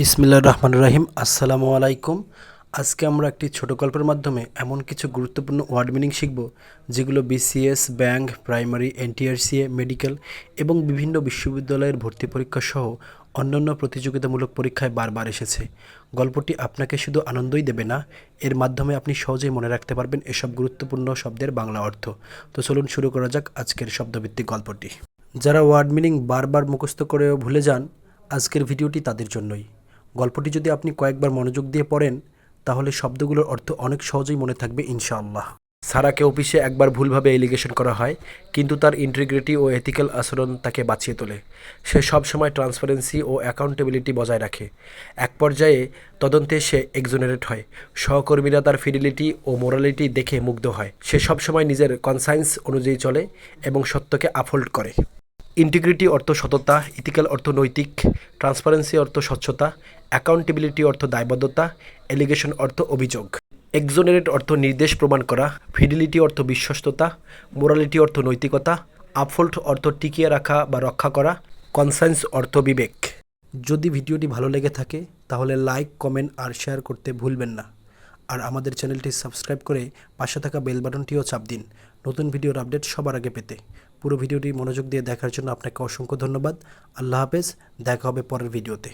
বিসমিল্লাহ রহমান রাহিম। আসসালামু আলাইকুম। আজকে আমরা একটি ছোট গল্পের মাধ্যমে এমন কিছু গুরুত্বপূর্ণ ওয়ার্ড মিনিং শিখব, যেগুলো BCS bank, primary NTRCA medical এবং বিভিন্ন বিশ্ববিদ্যালয়ের ভর্তি পরীক্ষা সহ অন্যান্য প্রতিযোগিতামূলক পরীক্ষায় বারবার এসেছে। গল্পটি আপনাকে শুধু আনন্দই দেবে না, এর মাধ্যমে আপনি সহজেই মনে রাখতে পারবেন এসব গুরুত্বপূর্ণ শব্দের বাংলা অর্থ। তো চলুন শুরু করা যাক আজকের শব্দভিত্তিক গল্পটি। যারা ওয়ার্ড মিনিং বারবার মুখস্থ করেও ভুলে যান, আজকের ভিডিওটি তাদের জন্যই। গল্পটি যদি আপনি কয়েকবার মনোযোগ দিয়ে পড়েন, তাহলে শব্দগুলোর অর্থ অনেক সহজেই মনে থাকবে, ইনশাআল্লাহ। সারাকে অফিসে একবার ভুলভাবে এলিগেশন করা হয়, কিন্তু তার ইন্টিগ্রিটি ও এথিক্যাল আচরণ তাকে বাঁচিয়ে তোলে। সে সবসময় ট্রান্সপারেন্সি ও অ্যাকাউন্টেবিলিটি বজায় রাখে। এক পর্যায়ে তদন্তে সে এক্সোনারেট হয়। সহকর্মীরা তার ফিডিলিটি ও মোরালিটি দেখে মুগ্ধ হয়। সে সবসময় নিজের কনসাইন্স অনুযায়ী চলে এবং সত্যকে আফোল্ড করে। ইন্টিগ্রিটি অর্থ সততা ইথিক্যাল অর্থ নৈতিক ট্রান্সপারেন্সি অর্থ স্বচ্ছতা অ্যাকাউন্টেবিলিটি অর্থ দায়বদ্ধতা, এলিগেশন অর্থ অভিযোগ এক্সোনারেট অর্থ নির্দেশ প্রমাণ করা ফিডিলিটি অর্থ বিশ্বস্ততা মোরালিটি অর্থ নৈতিকতা আপফোল্ড অর্থ টিকিয়ে রাখা বা রক্ষা করা কনসায়েন্স অর্থ বিবেক। যদি ভিডিওটি ভালো লেগে থাকে, তাহলে লাইক কমেন্ট আর শেয়ার করতে ভুলবেন না। আর আমাদের চ্যানেলটি সাবস্ক্রাইব করে পাশে থাকা বেল বাটনটিও চাপ দিন। নতুন ভিডিওর আপডেট সবার আগে পেতে। পুরো ভিডিওটি মনোযোগ দিয়ে দেখার জন্য আপনাকে অসংখ্য ধন্যবাদ। আল্লাহ হাফেজ, দেখা হবে পরের ভিডিওতে।